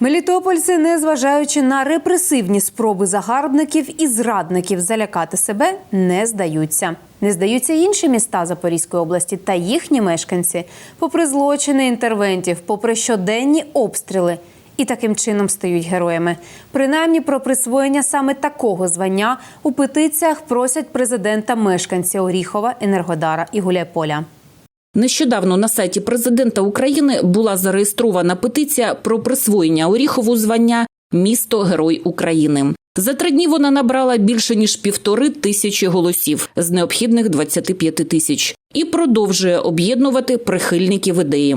Мелітопольці, незважаючи на репресивні спроби загарбників і зрадників залякати себе, не здаються. Не здаються інші міста Запорізької області та їхні мешканці, попри злочини інтервентів, попри щоденні обстріли. І таким чином стають героями. Принаймні про присвоєння саме такого звання у петиціях просять президента мешканці Оріхова, Енергодара і Гуляйполя. Нещодавно на сайті президента України була зареєстрована петиція про присвоєння Оріхову звання Місто Герой України. За три дні вона набрала більше ніж півтори тисячі голосів з необхідних 25 тисяч і продовжує об'єднувати прихильників ідеї.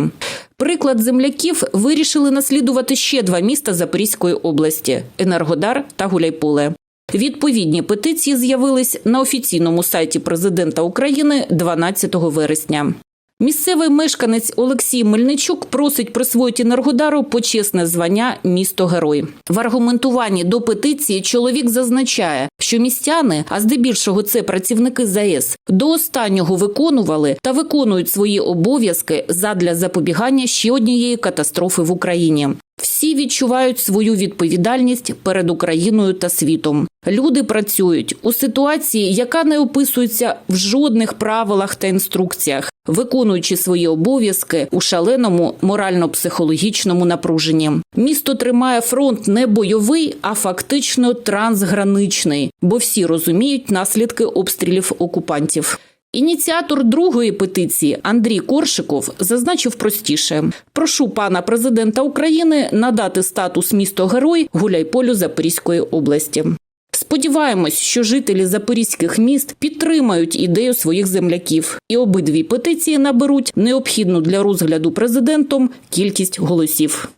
Приклад земляків вирішили наслідувати ще два міста Запорізької області Енергодар та Гуляйполе. Відповідні петиції з'явились на офіційному сайті президента України 12 вересня. Місцевий мешканець Олексій Мельничук просить присвоїти Енергодару почесне звання місто герой. В аргументуванні до петиції чоловік зазначає, що містяни, а здебільшого це працівники ЗАЕС, до останнього виконували та виконують свої обов'язки задля запобігання ще однієї катастрофи в Україні. Всі відчувають свою відповідальність перед Україною та світом. Люди працюють у ситуації, яка не описується в жодних правилах та інструкціях, виконуючи свої обов'язки у шаленому морально-психологічному напруженні. Місто тримає фронт не бойовий, а фактично трансграничний, бо всі розуміють наслідки обстрілів окупантів. Ініціатор другої петиції Андрій Коршиков зазначив простіше: прошу пана президента України надати статус місто герой Гуляйполю Запорізької області. Сподіваємось, що жителі запорізьких міст підтримають ідею своїх земляків, і обидві петиції наберуть необхідну для розгляду президентом кількість голосів.